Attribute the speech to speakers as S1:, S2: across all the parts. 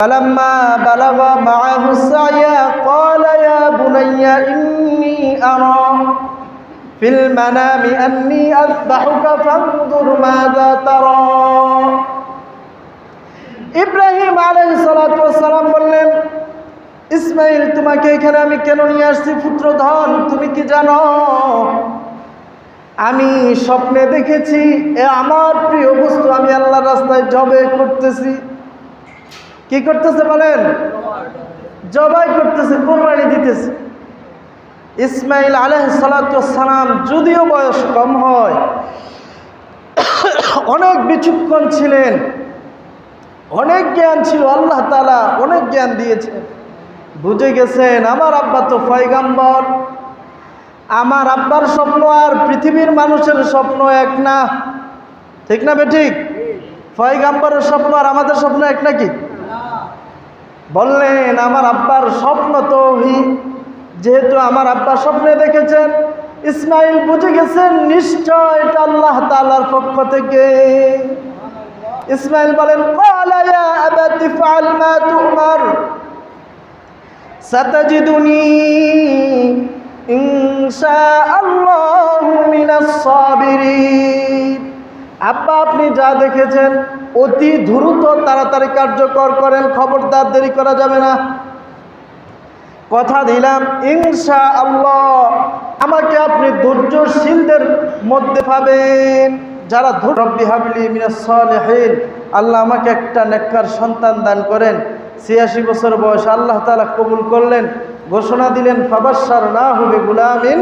S1: فلما بلغ معه السعي قال يا بني إني أرى في المنام أني أذبحك فانظر ماذا ترى ইব্রাহিম আলাইসালাম বললেন ইসমাইল তোমাকে এখানে আমি কেন নিয়ে আসছি পুত্রধন তুমি কি জানো আমি স্বপ্নে দেখেছি এ আমার প্রিয় বস্তু আমি আল্লাহর রাস্তায় জবে করতেছি কি করতেছে বলেন? জবাই করতেছে, কোরবানি দিতেছে। ইসমাইল আলহ সালাম যদিও বয়স কম হয়, অনেক বিচক্ষণ ছিলেন, অনেক জ্ঞান ছিল, আল্লাহ তালা অনেক জ্ঞান দিয়েছেন। বুঝে গেছেন, আমার আব্বা তো ফয়গাম্বর আমার আব্বার স্বপ্ন আর পৃথিবীর মানুষের স্বপ্ন এক না। ঠিক না বে ঠিক? ফয়গাম্বরের স্বপ্ন আর আমাদের স্বপ্ন এক নাকি বললেন, আমার আব্বার স্বপ্ন তো যেহেতু আমার আব্বা স্বপ্নে দেখেছেন, ইসমাইল বুঝে গেছেন, নিশ্চয় এটা আল্লাহ তালার পক্ষ থেকে। ইসমাইল বলেন ইনশা আল্লাহ সাবিরিন। আব্বা, আপনি যা দেখেছেন, অতি দ্রুত তাড়াতাড়ি কার্যকর করেন, খবরদার দেরি করা যাবে না। কথা দিলাম ইনশা আল্লাহ আমাকে আপনি ধৈর্যশীলদের মধ্যে পাবেন। যারা হাবলি আল্লাহ আমাকে একটা নেককার সন্তান দান করেন। ছিয়াশি বছর বয়স আল্লাহ তালা কবুল করলেন, ঘোষণা দিলেন ফাবাসার না হবে গুলামিন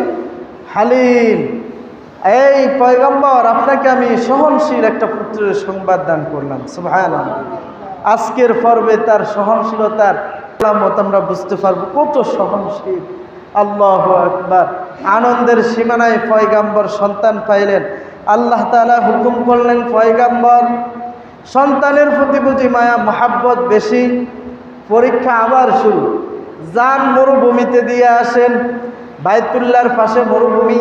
S1: হালিম। এই পয়গম্বর, আপনাকে আমি সহনশীল একটা পুত্রের সংবাদ দান করলাম আজকের পর্বে তার সহনশীলতার মত আমরা বুঝতে পারব কত সহনশীল। আল্লাহ একবার আনন্দের সীমানায় পয়গাম্বর সন্তান পাইলেন। আল্লাহ তালা হুকুম করলেন, পয়গাম্বর, সন্তানের প্রতি বুঝি মায়া, মহাব্বত বেশি। পরীক্ষা আবার শুরু। যান মরুভূমিতে দিয়ে আসেন। বাইতুল্লার পাশে মরুভূমি।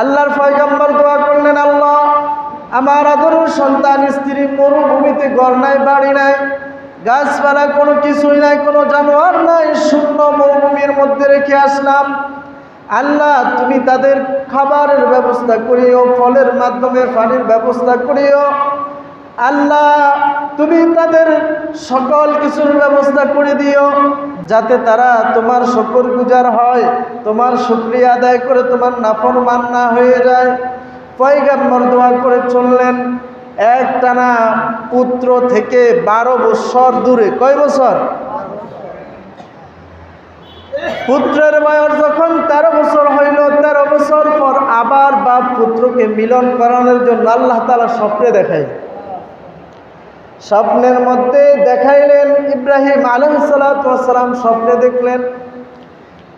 S1: আল্লাহর পয়গম্বর দোয়া করলেন, আল্লাহ, আমার আদরের সন্তান, স্ত্রী, মরুভূমিতে ঘর নাই, বাড়ি নাই, গাছপালা কোনো কিছুই নাই, কোনো জানোয়ার নাই, শূন্য মরুভূমির মধ্যে রেখে আসলাম। আল্লাহ, তুমি তাদের খাবারের ব্যবস্থা করিও, ফলের মাধ্যমে পানির ব্যবস্থা করিও। আল্লাহ তুমি তাদের সকল কিছুর ব্যবস্থা করে দিও, যাতে তারা তোমার শকর গুজার হয়, তোমার শুক্রিয়া আদায় করে তোমার নাফর মান্না হয়ে যায়। পয়গাম্বর দোয়া করে চললেন। এক টানা পুত্র থেকে বারো বছর দূরে, কয় বছর পুত্রের বয়স যখন তেরো বছর হইল, তেরো বছর পর আবার বাপ পুত্রকে মিলন করানোর জন্য আল্লাহ তালা স্বপ্নে দেখায় স্বপ্নের মধ্যে দেখাইলেন ইব্রাহিম আলহিসাল্লাম স্বপ্নে দেখলেন।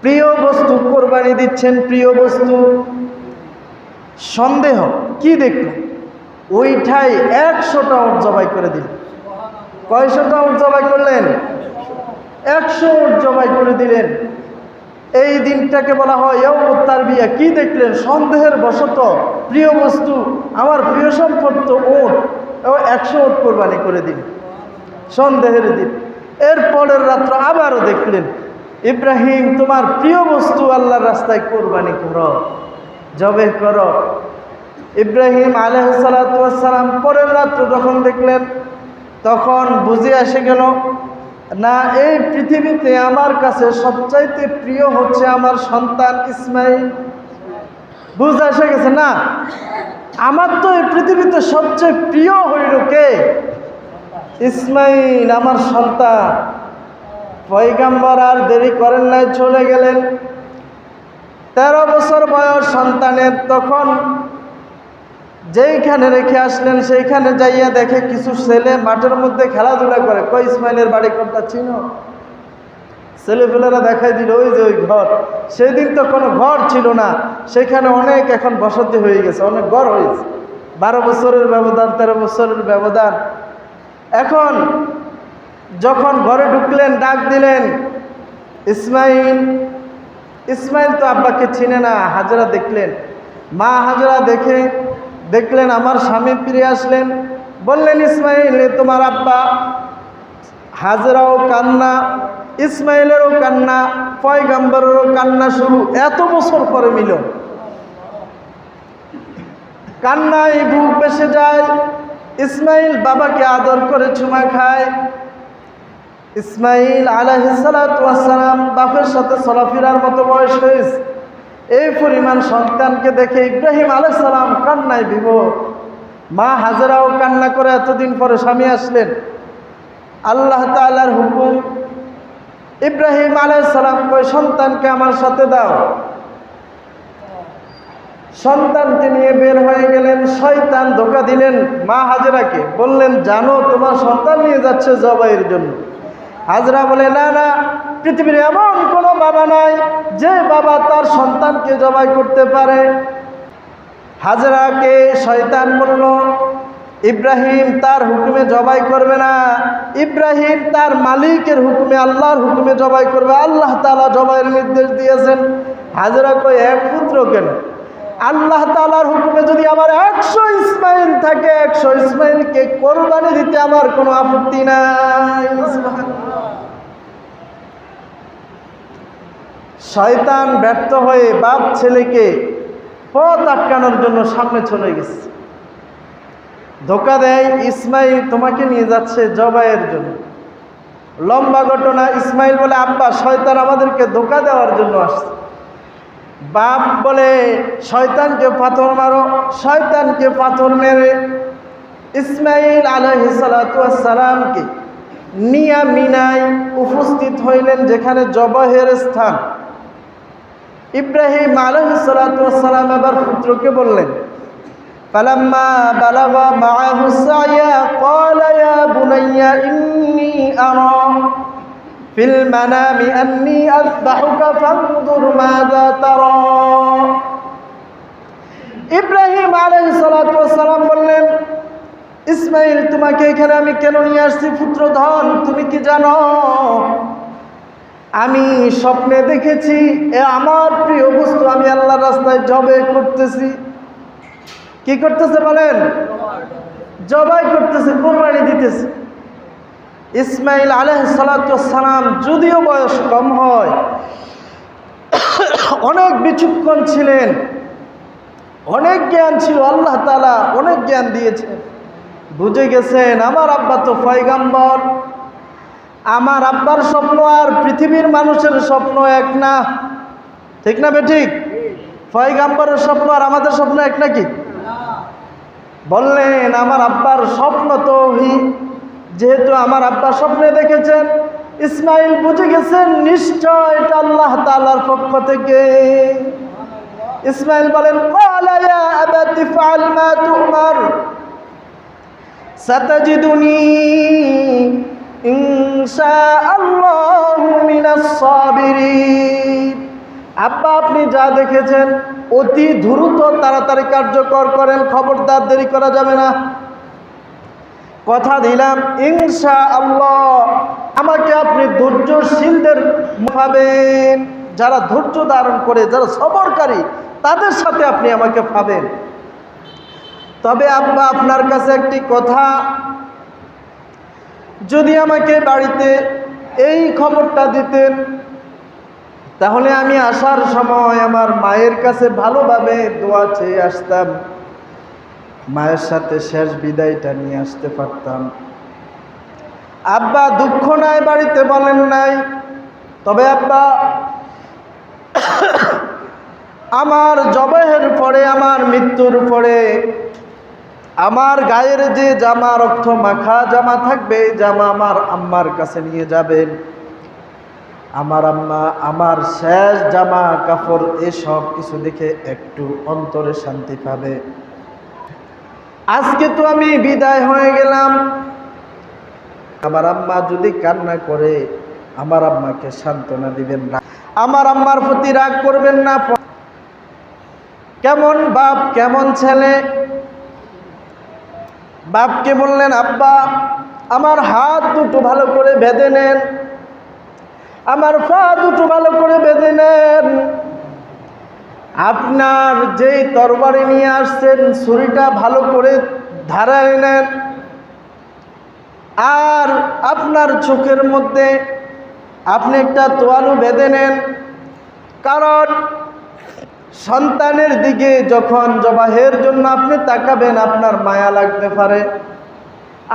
S1: প্রিয় বস্তু, কোরবানি দিচ্ছেন প্রিয় বস্তু। সন্দেহ, কি দেখলেন? ওইটাই একশোটা উঠ জবাই করে দিলেন। কয়শোটা উঠ জবাই করলেন? একশো উঠ জবাই করে দিলেন। এই দিনটাকে বলা হয় তার বিয়া কি দেখলেন? সন্দেহের বশত প্রিয় বস্তু, আমার প্রিয় সম্পদ তো উঠ ও একশো উঠ কোরবানি করে দিন। সন্দেহের দিন। এর পরের রাত্র আবারও দেখলেন, ইব্রাহিম, তোমার প্রিয় বস্তু আল্লাহর রাস্তায় কোরবানি করো জবে করো। ইব্রাহিম আলহাসালাম পরের রাত্র যখন দেখলেন, তখন বুঝে এসে গেল, না, এই পৃথিবীতে আমার কাছে সবচাইতে প্রিয় হচ্ছে আমার সন্তান ইসমাইল। বুঝে এসে গেছে, না আমার তো এই পৃথিবীতে সবচেয়ে প্রিয় হইল কে? ইসমাইল, আমার সন্তান। পয়গাম্বর আর দেরি করেন নাই, চলে গেলেন। তেরো বছর বয়স সন্তানের, তখন যেইখানে রেখে আসলেন, সেইখানে যাইয়া দেখে কিছু ছেলে মাঠের মধ্যে খেলাধুলা করে। কই ইসমাইলের বাড়ি কোনটা চিনো? ছেলেপেলেরা দেখাই দিল, ওই যে ওই ঘর। সেদিন তো কোনো ঘর ছিল না। সেখানে অনেক এখন বসতি হয়ে গেছে, অনেক ঘর হয়েছে। বারো বছরের ব্যবধান, তেরো বছরের ব্যবধান। এখন যখন ঘরে ঢুকলেন, ডাক দিলেন, ইসমাইল ইসমাইল তো আব্বাকে চিনে না। হাজরা দেখলেন, মা হাজরা দেখে, দেখলেন আমার স্বামী ফিরে আসলেন। বললেন, ইসমাইল তোমার আব্বা। হাজরাও কান্না, ইসমাইলেরও কান্না, পয়গাম্বরেরও কান্না শুরু, এত বছর পরে মিলন। কান্নায় বুক বেসে যায়, ইসমাইল বাবাকে আদর করে চুমা খায়। ইসমাইল আলাহিসালাম বাপের সাথে চলাফেরার মতো বয়স হয়েছে। এই পরিমাণ সন্তানকে দেখে ইব্রাহিম আলাইসালাম কান্নায় বিভোর মা হাজারাও কান্না করে এতদিন পরে স্বামী আসলেন। আল্লাহ তালার হুকুম, ইব্রাহিম আলাইসালাম কই সন্তানকে আমার সাথে দাও। সন্তানকে নিয়ে বের হয়ে গেলেন, শয়তান ধোকা দিলেন মা হাজরাকে। বললেন, জানো, তোমার সন্তান নিয়ে যাচ্ছে জবাইয়ের জন্য। হাজরা বলে, না না, পৃথিবীর এমন কোনো বাবা নাই যে বাবা তার সন্তানকে জবাই করতে পারে। হাজরাকে শয়তান বলল ইব্রাহিম তার হুকুমে জবাই করবে না। ইব্রাহিম তার মালিকের হুকুমে, আল্লাহর হুকুমে জবাই করবে। আল্লাহ তালা জবাইয়ের নির্দেশ দিয়েছেন। হাজরা কই এক পুত্র কেন? আল্লাহ তালার হুকুমে যদি আমার একশো ইসমাইল থাকে, একশো ইসমাইলকে কোরবানি দিতে আমার কোনো আপত্তি নাই। শয়তান ব্যর্থ হয়ে বাপ ছেলেকে পথ আটকানোর জন্য সামনে চলে গেছে। ধোকা দেয় ইসমাইল তোমাকে নিয়ে যাচ্ছে জবাইয়ের জন্য। লম্বা ঘটনা, ইসমাইল বলে, আব্বা, শয়তান আমাদেরকে ধোকা দেওয়ার জন্য আসছে। বাপ বলে, শয়তানকে পাথর মারো, শয়তানকে পাথর মেরে। ইসমাইল আলহিসালামকে নিয়া মিনায় উপস্থিত হইলেন যেখানে জবাহের স্থান। ইব্রাহিম আলহিসালাম আবার পুত্রকে বললেন فلما بلغ معه السعي قال يا بني إني أرى في المنام أني أذبحك فانظر ماذا ترى ইব্রাহিম আলাইসালাম বললেন ইসমাইল তোমাকে এখানে আমি কেন নিয়ে আসছি পুত্রধন তুমি কি জানো আমি স্বপ্নে দেখেছি এ আমার প্রিয় বস্তু আমি আল্লাহর রাস্তায় জবে করতেছি কি করতেছে বলেন? জবাই করতেছে কোরবানি দিতেছে। ইসমাইল আলহ সালাম যদিও বয়স কম হয়, অনেক বিচক্ষণ ছিলেন, অনেক জ্ঞান ছিল, আল্লাহ তালা অনেক জ্ঞান দিয়েছেন। বুঝে গেছেন, আমার আব্বা তো ফয়গাম্বর আমার আব্বার স্বপ্ন আর পৃথিবীর মানুষের স্বপ্ন এক না। ঠিক না বেঠিক ফয়গাম্বরের স্বপ্ন আর আমাদের স্বপ্ন এক নাকি? বললেন, আমার আব্বার স্বপ্ন তো যেহেতু আমার আব্বা স্বপ্নে দেখেছেন, ইসমাইল বুঝে গেছেন, নিশ্চয় এটা আল্লাহ তালার পক্ষ থেকে। ইসমাইল বলেন আব্বা, আপনি যা দেখেছেন অতি দ্রুত তাড়াতাড়ি কার্যকর করেন, খবরদার দেরি করা যাবে না। কথা দিলাম ইনশা আল্লাহ আমাকে আপনি ধৈর্যশীলদের পাবেন যারা ধৈর্য ধারণ করে, যারা সবরকারী, তাদের সাথে আপনি আমাকে পাবেন তবে আব্বা, আপনার কাছে একটি কথা। যদি আমাকে বাড়িতে এই খবরটা দিতেন তাহলে আমি আসার সময় আমার মায়ের কাছে ভালোভাবে দোয়া চেয়ে আসতাম। মায়ের সাথে শেষ বিদায়টা নিয়ে আসতে পারতাম। আব্বা দুঃখ নাই বাড়িতে বলেন নাই। তবে আব্বা, আমার জবেহের পরে, আমার মৃত্যুর পরে, আমার গায়ের যে জামা, রক্ত মাখা জামা থাকবে জামা আমার আম্মার কাছে নিয়ে যাবেন। আমার আম্মা, আমার শেষ জামা কাপড়, এসব কিছু দেখে একটু অন্তরে শান্তি পাবে। আজকে তো আমি বিদায় হয়ে গেলাম। আমার আম্মা যদি কান্না করে, আমার আম্মাকে সান্ত্বনা দিবেন না। আমার আম্মার প্রতি রাগ করবেন না। কেমন বাপ, কেমন ছেলে? বাপকে বললেন, আব্বা, আমার হাত দুটো ভালো করে বেঁধে নেন। আমার পা দুটো ভালো করে বেঁধে নেন। আপনার যেই তরবারি নিয়ে আসছেন, ছুরিটা ভালো করে ধারায় নেন। আর আপনার চোখের মধ্যে আপনি একটা তোয়ালু বেঁধে নেন। কারণ সন্তানের দিকে যখন জবাহের জন্য আপনি তাকাবেন, আপনার মায়া লাগতে পারে।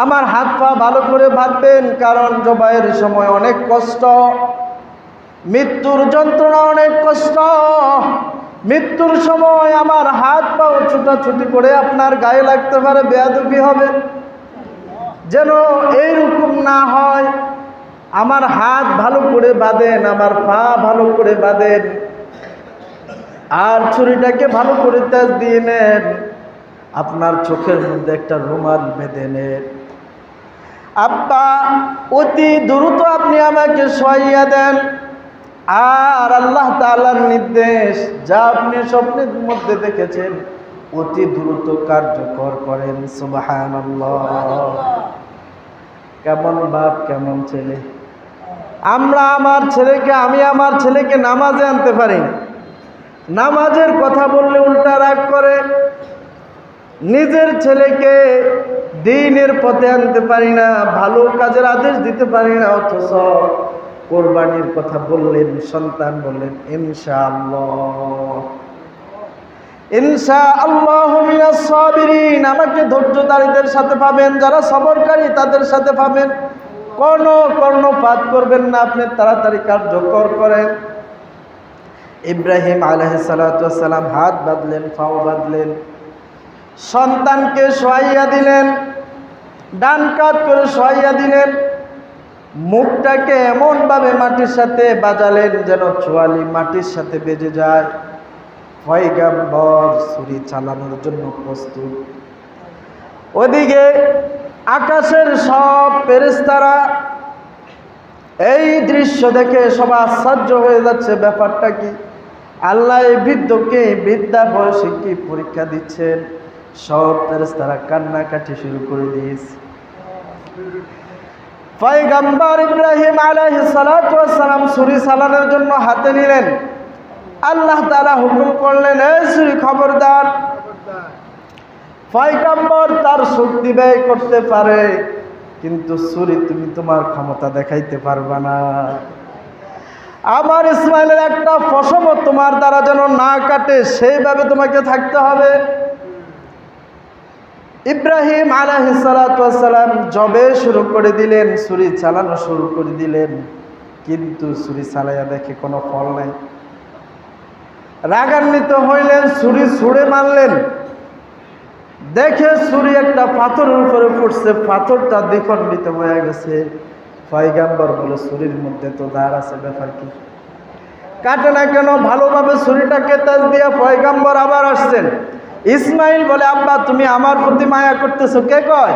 S1: আমার হাত পা ভালো করে বাঁধবেন কারণ জবাইয়ের সময় অনেক কষ্ট। মৃত্যুর যন্ত্রণা অনেক কষ্ট। মৃত্যুর সময় আমার হাত পাও ছুটাছুটি করে আপনার গায়ে লাগতে পারে বেয়াদুপি হবে। যেন এইরকম না হয়, আমার হাত ভালো করে বাঁধেন, আমার পা ভালো করে বাঁধেন। আর ছুরিটাকে ভালো করে তেজ দিয়ে নেন। আপনার চোখের মধ্যে একটা রুমাল বেঁধে নেন। আব্বা, অতি দ্রুত আপনি আমাকে সহাইয়া দেন। আর আল্লাহ তাআলার নির্দেশ যা আপনি স্বপ্নের মধ্যে দেখেছেন, অতি দ্রুত কার্যকর করেন সুবাহান কেমন বাপ, কেমন ছেলে? আমরা আমার ছেলেকে, আমি আমার ছেলেকে নামাজে আনতে পারি নামাজের কথা বললে উল্টা রাগ করে। নিজের ছেলেকে দিনের পথে আনতে পারি না, ভালো কাজের আদেশ দিতে পারি না, অথচ কোরবানির কথা বললেন, সন্তান বললেন, ইনশাআল্লাহ। ইনশা আল্লাহ সাবিরিন, আমাকে ধৈর্যধারীদের সাথে পাবেন, যারা সবরকারী তাদের সাথে পাবেন। কোন কর্ণপাত করবেন না, আপনি তাড়াতাড়ি কার্যকর করেন। ইব্রাহিম আলহিসাল্লাম হাত বাঁধলেন ফাও বাঁধলেন। সন্তানকে সোয়াইয়া দিলেন, ডান কাত করে সোয়াইয়া দিলেন। মুখটাকে এমনভাবে মাটির সাথে বাজালেন যেন চোয়ালি মাটির সাথে বেজে যায়। পয়গাম্বর ছুরি চালানোর জন্য প্রস্তুত। ওদিকে আকাশের সব পেরেস্তারা এই দৃশ্য দেখে সব আশ্চর্য হয়ে যাচ্ছে। ব্যাপারটা কি? আল্লাহ এই বৃদ্ধকে বিদ্যা বয়সে কি পরীক্ষা দিচ্ছেন? সব পেরেস্তারা কান্নাকাটি শুরু করে দিয়েছে। পয়গাম্বর ইব্রাহিম আলাইহি সালাম ছুরি চালানোর জন্য হাতে নিলেন। আল্লাহ তাআলা হুকুম করলেন, এই ছুরি খবরদার, পয়গাম্বর তার শক্তি ব্যয় করতে পারে, কিন্তু ছুরি তুমি তোমার ক্ষমতা দেখাইতে পারবা না। আমার ইসমাইলের একটা ফসম তোমার দ্বারা যেন না কাটে, সেইভাবে তোমাকে থাকতে হবে। ইব্রাহিম আলাহিসাল্লাম জবে শুরু করে দিলেন, ছুরি চালানো শুরু করে দিলেন, কিন্তু ছুরি চালাইয়া দেখে কোনো ফল নাই। রাগান্বিত হইলেন, ছুরি ছুঁড়ে মারলেন। দেখে ছুরি একটা পাথরের উপরে পড়ছে, পাথরটা দ্বিখণ্ডিত হয়ে গেছে। পয়গাম্বর বলে, ছুরির মধ্যে তো দাঁড় আছে, ব্যাপার কি? কাটে না কেন? ভালোভাবে ছুরিটাকে তাজ দিয়া পয়গাম্বর আবার আসছেন। ইসমাইল বলে, আব্বা, তুমি আমার প্রতি মায়া করতেছো। কে কয়?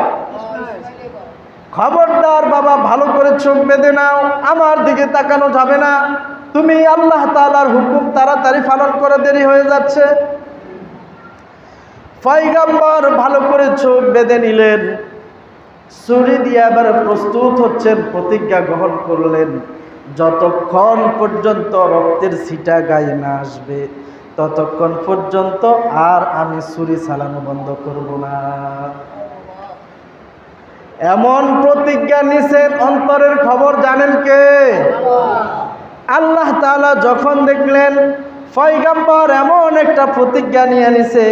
S1: খবরদার বাবা, ভালো করে চোখ বেঁধে নাও, আমার দিকে তাকানো যাবে না। তুমি আল্লাহ তালার হুকুম তাড়াতাড়ি পালন করে দেরি হয়ে যাচ্ছে। পয়গাম্বর ভালো করে চোখ বেঁধে নিলেন। ছুরি দিয়ে আবার প্রস্তুত হচ্ছেন, প্রতিজ্ঞা গ্রহণ করলেন। যতক্ষণ পর্যন্ত রক্তের ছিটা গায়ে না আসবে ততক্ষণ পর্যন্ত আর আমি ছুরি চালানো বন্ধ করব না। এমন প্রতিজ্ঞা নিছেন অন্তরের খবর জানেন কে? আল্লাহ তাআলা যখন দেখলেন ফয়গাম্বর এমন একটা প্রতিজ্ঞা নিয়ে নিছে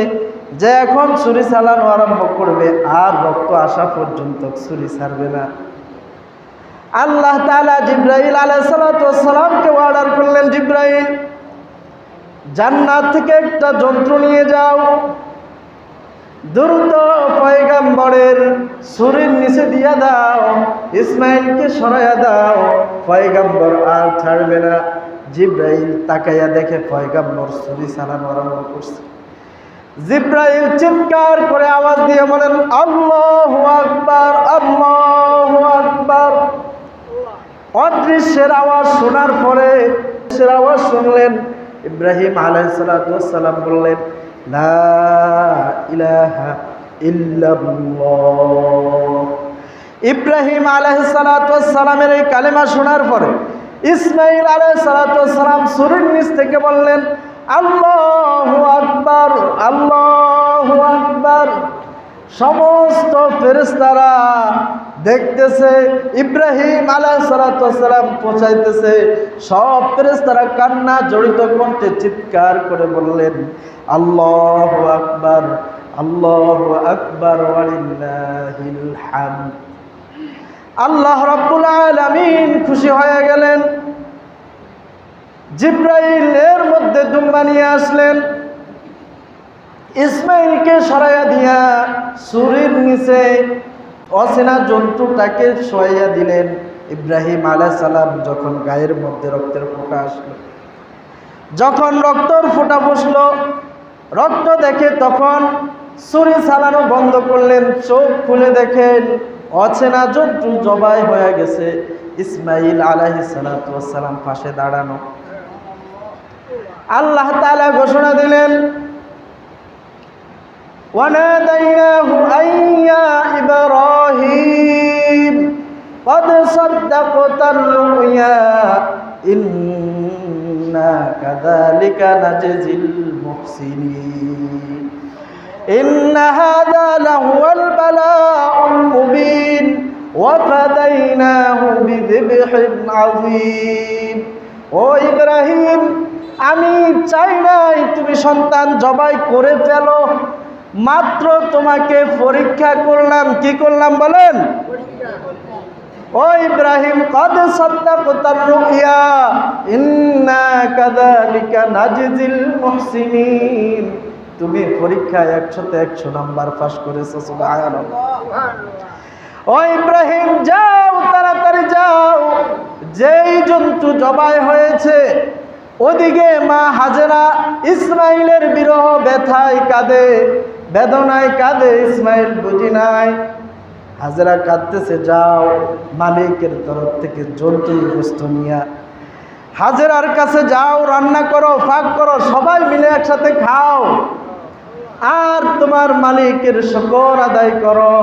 S1: যে এখন ছুরি চালানো আরম্ভ করবে, আর রক্ত আসা পর্যন্ত ছুরি ছাড়বে না। আল্লাহ তালা জিব্রাহিল আলাইসালামকে অর্ডার করলেন জিব্রাহিল জান্নাত থেকে একটা যন্ত্র নিয়ে যাও। দ্রুত পয়গাম্বরের শরীর নিচে দিয়া দাও, ইসমাইলকে সরাইয়া দাও। পয়গাম্বর আর ছাড়বে না। জিব্রাহিল তাকাইয়া দেখে পয়গাম্বর ছুরি চালানো আরম্ভ করছে। জিব্রাইল চিৎকার করে আওয়াজ দিয়ে বলেন, আল্লাহ আকবার আল্লাহ আকবার। অদৃশ্যের আওয়াজ শোনার পরে আওয়াজ শুনলেন ইব্রাহিম আলাইসালাম বললেন, লা ইলাহা ইব্রাহিম আলাইসালামের এই কালেমা শোনার পরে ইসমাইল আলাইসালাম সুরের নিচ থেকে বললেন, আল্লাহ আকবার আল্লাহ আকবার। সমস্ত ফেরেস্তারা দেখতেছে, ইব্রাহিম আলাহ সালাম পৌঁছাইতেছে। সব প্রেস তারা কান্না জড়িত কণ্ঠে চিৎকার করে বললেন, আল্লাহ আকবার আল্লাহ আকবার আল্লাহ রাব্বুল আলামিন খুশি হয়ে গেলেন। জিব্রাইল এর মধ্যে দুম্বা নিয়ে আসলেন। ইসমাইলকে সরাইয়া দিয়া সুরির নিচে অচেনা জন্তুটাকে শোয়াইয়া দিলেন ইব্রাহিম আলাহ সালাম যখন গায়ের মধ্যে রক্তের ফোঁটা আসলো। যখন রক্তর ফোঁটা বসল, রক্ত দেখে তখন ছুরি চালানো বন্ধ করলেন, চোখ খুলে দেখেন অচেনা জন্তু জবাই হয়ে গেছে ইসমাইল আলাহি সালাম পাশে দাঁড়ানো। আল্লাহ তাআলা ঘোষণা দিলেন وناديناه أن يا إبراهيم قد صدقت الرؤيا إنا كذلك نجزي المحسنين إن هذا لهو البلاء المبين وفديناه بذبح عظيم ও ইব্রাহিম আমি চাই নাই তুমি সন্তান জবাই করে ফেলো মাত্র তোমাকে পরীক্ষা করলাম, কি করলাম বলেন? ও ইব্রাহিম, কদ সদ্দাকতার রুইয়া ইন্না কাযালিকা নাজিজিল মুহসিনিন। তুমি পরীক্ষায় একশোতে একশো নাম্বার পাস করেছ ও ইব্রাহিম, যাও, তাড়াতাড়ি যাও। যেই জন্তু জবাই হয়েছে ওদিকে মা হাজেরা ইসমাইলের বিরহ ব্যথায় কাঁদে, বেদনায় কাঁদে, ইসমাইল বুঝি নাই। হাজেরা কাঁদতেছে, যাও, মালিকের তরফ থেকে জন্তুর গোস্ত নিয়া হাজেরার কাছে যাও, রান্না করো, ফাঁক করো, সবাই মিলে একসাথে খাও। আর তোমার মালিকের শকর আদায় করো।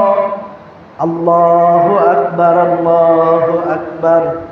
S1: আল্লাহ আকবার আল্লাহ আকবার।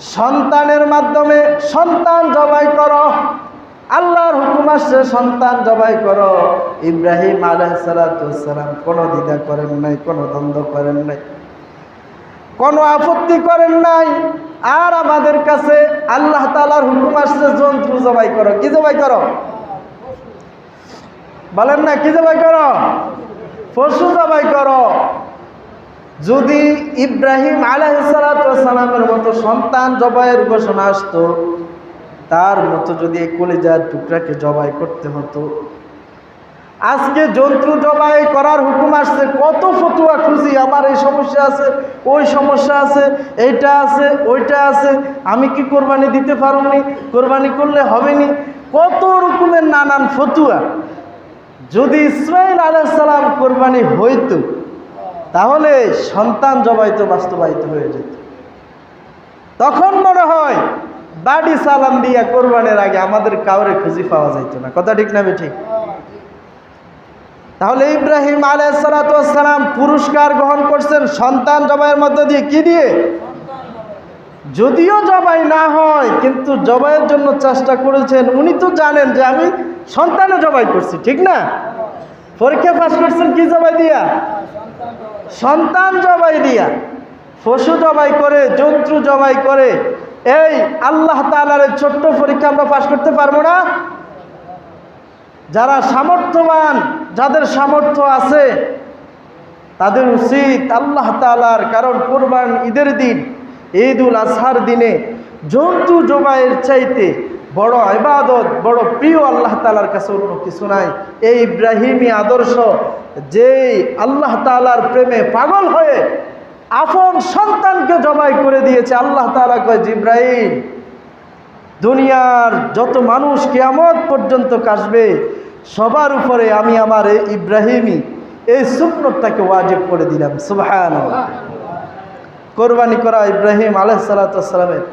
S1: সন্তানের মাধ্যমে সন্তান জবাই করো। আল্লাহর হুকুম আসছে, সন্তান জবাই করো। ইব্রাহিম আলাইসালাম কোনো দ্বিধা করেন নাই, কোনো দ্বন্দ্ব করেন নাই, কোনো আপত্তি করেন নাই। আর আমাদের কাছে আল্লাহ তালার হুকুম আসছে, জন্তু জবাই করো। কি জবাই করো? বলেন না, কি জবাই করো? পশু জবাই করো। যদি ইব্রাহিম আলাহিসালামের মতো সন্তান জবাইয়ের ঘোষণা আসতো, তার মতো যদি এই কলিজার টুকরাকে জবাই করতে হতো। আজকে জন্তু জবাই করার হুকুম আসছে, কত ফতুয়া খুঁজি, আমার এই সমস্যা আছে, ওই সমস্যা আছে, এইটা আছে, ওইটা আছে, আমি কি কোরবানি দিতে পারবনি কোরবানি করলে হবেনি? কত রকমের নানান ফতুয়া। যদি ইসমাইল আলাইসালাম কোরবানি হইতো তাহলে সন্তান জবাইতো, বাস্তবায়িত হয়ে যেত। তখন মনে হয়, বাড়ি সালাম দিয়া কোরবানের আগে আমাদের কাউরে খুঁজি পাওয়া যাইত না। কথা ঠিক না ঠিক? তাহলে ইব্রাহিম আলাইসালাম পুরস্কার গ্রহণ করছেন সন্তান জবাইয়ের মধ্য দিয়ে কি দিয়ে? যদিও জবাই না হয়, কিন্তু জবাইয়ের জন্য চেষ্টা করেছেন। উনি তো জানেন যে আমি সন্তানে জবাই করছি, ঠিক না? পরীক্ষা পাস করছেন কি জবাই দিয়া? সন্তান জবাই দিয়া, পশু জবাই করে, জন্তু জবাই করে, এই আল্লাহ তালার ছোট্ট পরীক্ষা আমরা পাশ করতে পারব না? যারা সামর্থ্যবান, যাদের সামর্থ্য আছে, তাদের উচিত আল্লাহ তালার কারণ কোরবান ঈদের দিন ঈদ উল আজহার দিনে জন্তু জবাইয়ের চাইতে বড় ইবাদত, বড় প্রিয় আল্লাহ তালার কাছে অন্য কিছু নাই। এই ইব্রাহিমী আদর্শ যেই আল্লাহ তালার প্রেমে পাগল হয়ে আপন সন্তানকে জবাই করে দিয়েছে, আল্লাহ তালা কয় ইব্রাহিম দুনিয়ার যত মানুষ কেয়ামত পর্যন্ত কাশবে, সবার উপরে আমি আমার এই ইব্রাহিমী, এই সুন্নতটাকে ওয়াজিব করে দিলাম। সুবহান কোরবানি করা ইব্রাহিম আলহালামের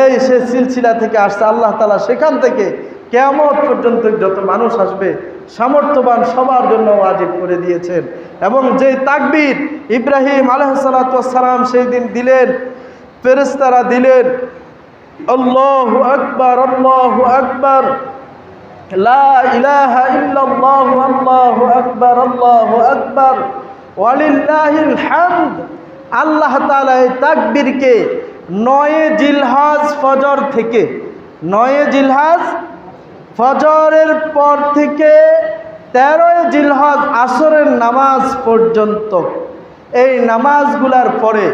S1: এই সে সিলসিলা থেকে আসছে, আল্লাহ তালা সেখান থেকে কেমন পর্যন্ত যত মানুষ আসবে, সামর্থ্যবান সবার জন্য ওয়াজিব করে দিয়েছেন। এবং যে তাকবির ইব্রাহিম আলহালাম সেই দিন দিলেন ফেরেস্তারা দিলেন, আল্লাহ আকবর আল্লাহ আকবর আল্লাহু আকবার আল্লাহু আকবার আল্লাহ তাআলা এই তাকবীরকে নয় জিলহাজ ফজর থেকে, নয় জিলহাজ ফজরের পর থেকে তেরোই জিলহজ আসরের নামাজ পর্যন্ত। এই নামাজগুলার পরে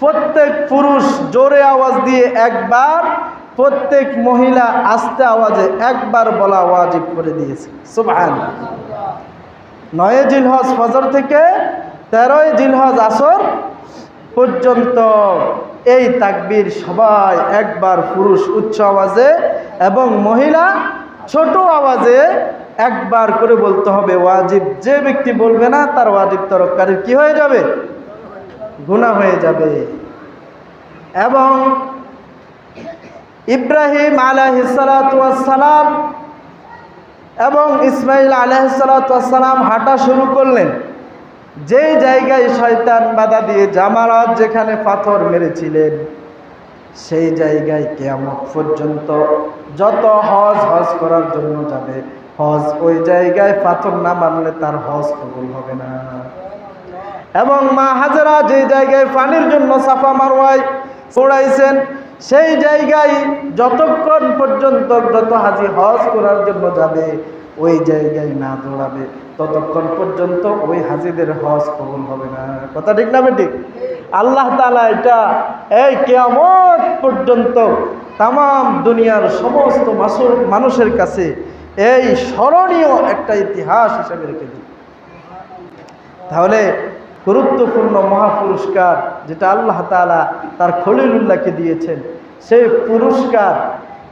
S1: প্রত্যেক পুরুষ জোরে আওয়াজ দিয়ে একবার, প্রত্যেক মহিলা আস্তে আওয়াজে একবার বলা ওয়াজিব করে দিয়েছে। সুবহান নয় জিলহজ ফজর থেকে তেরোই জিলহজ আসর পর্যন্ত এই তাকবির সবাই একবার পুরুষ উচ্চ আওয়াজে এবং মহিলা ছোট আওয়াজে একবার করে বলতে হবে, ওয়াজিব যে ব্যক্তি বলবে না, তার ওয়াজিব তরকারির কি হয়ে যাবে? গুণা হয়ে যাবে। এবং ইব্রাহিম আলাহিসালাম এবং ইসমাইল আলাহিসাল্লাম হাঁটা শুরু করলেন। যেই জায়গায় শয়তান বাধা দিয়ে জামারাত যেখানে পাথর মেরেছিলেন, সেই জায়গায় কেয়ামত পর্যন্ত যত হজ হজ করার জন্য যাবে। হজ ওই জায়গায় পাথর না মানলে তার হজ কবুল হবে না। এবং মা হাজারা যে জায়গায় পানির জন্য সাফা মারওয়াই পড়াইছেন, সেই জায়গায় যতক্ষণ পর্যন্ত যত হাজি হজ করার জন্য যাবে ওই জায়গায় না দৌড়াবে, ততক্ষণ পর্যন্ত ওই হাজিদের হজ কবুল হবে না। কথা ঠিক না বেঠিক? আল্লাহ তালা এটা এই কেয়ামত পর্যন্ত তাম দুনিয়ার সমস্ত মানুষের কাছে এই স্মরণীয় একটা ইতিহাস হিসাবে রেখে দিই। তাহলে গুরুত্বপূর্ণ মহাপুরস্কার যেটা আল্লাহ তালা তার খলিলুল্লাহকে দিয়েছেন, সেই পুরস্কার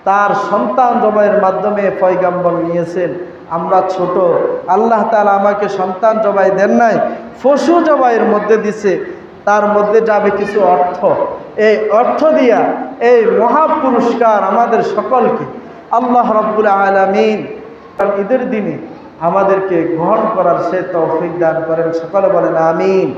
S1: তার সন্তান জবাইয়ের মাধ্যমে পয়গাম্বর নিয়েছেন। আমরা ছোট। আল্লাহ তালা আমাকে সন্তান জবাই দেন নাই পশু জবাইয়ের মধ্যে দিছে। তার মধ্যে যাবে কিছু অর্থ। এই অর্থ দিয়া এই মহাপুরস্কার আমাদের সকলকে আল্লাহ রব্বুল আলমিন ঈদের দিনে আমাদেরকে গ্রহণ করার সে তৌফিক দান করেন। সকলে বলেন আমিন।